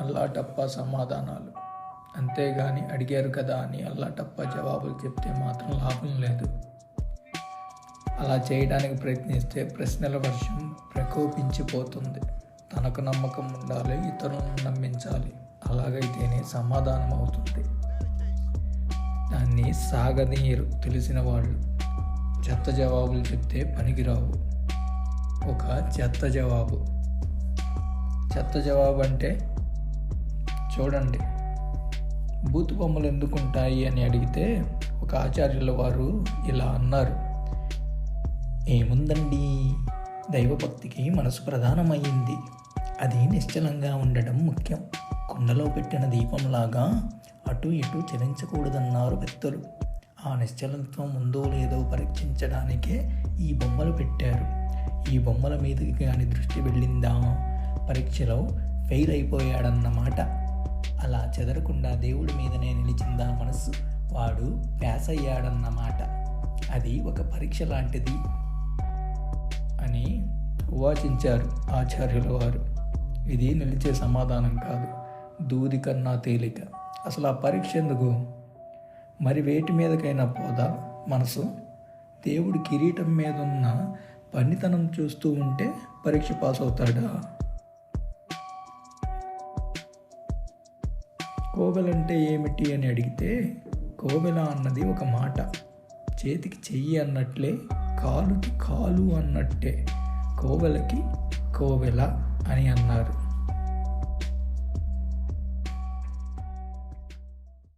అల్లాటప్ప సమాధానాలు. అంతేగాని అడిగారు కదా అని అల్లాటప్ప జవాబులు చెప్తే మాత్రం లాభం లేదు. అలా చేయడానికి ప్రయత్నిస్తే ప్రశ్నల వర్షం ప్రకోపించిపోతుంది. తనకు నమ్మకం ఉండాలి ఇతరులను నమ్మించాలి. అలాగైతేనే సమాధానం అవుతుంది. దాన్ని సాగనీయరు తెలిసిన వాళ్ళు. చెత్త జవాబులు చెప్తే పనికిరావు. ఒక చెత్త జవాబు. చెత్త జవాబు అంటే చూడండి. బూతు బొమ్మలు ఎందుకుంటాయి అని అడిగితే ఒక ఆచార్యుల వారు ఇలా అన్నారు. ఏముందండి? దైవభక్తికి మనసు ప్రధానమైంది. అది నిశ్చలంగా ఉండడం ముఖ్యం. కుండలో పెట్టిన దీపంలాగా అటు ఇటు చలించకూడదన్నారు పెద్దలు. ఆ నిశ్చలత్వం ఉందో లేదో పరీక్షించడానికే ఈ బొమ్మలు పెట్టారు. ఈ బొమ్మల మీదకి కానీ దృష్టి వెళ్ళిందా? పరీక్షలో ఫెయిల్ అయిపోయాడన్నమాట. అలా చెదరకుండా దేవుడి మీదనే నిలిచిందా మనసు వాడు ప్యాస్ అయ్యాడన్నమాట అది ఒక పరీక్ష లాంటిది అని వాచించారు ఆచార్యుల వారు. ఇది నిలిచే సమాధానం కాదు. దూది కన్నా తేలిక. అసలు ఆ పరీక్ష ఎందుకు? మరి వేటి మీదకైనా పోదా మనసు? దేవుడి కిరీటం మీద ఉన్న పనితనం చూస్తూ ఉంటే పరీక్ష పాస్ అవుతాడా కోవెలంటే ఏమిటి అని అడిగితే కోవెల అన్నది ఒక మాట. చేతికి చెయ్యి అన్నట్లే కాలుకి కాలు అన్నట్టే కోవెలకి కోవెల అని అన్నారు.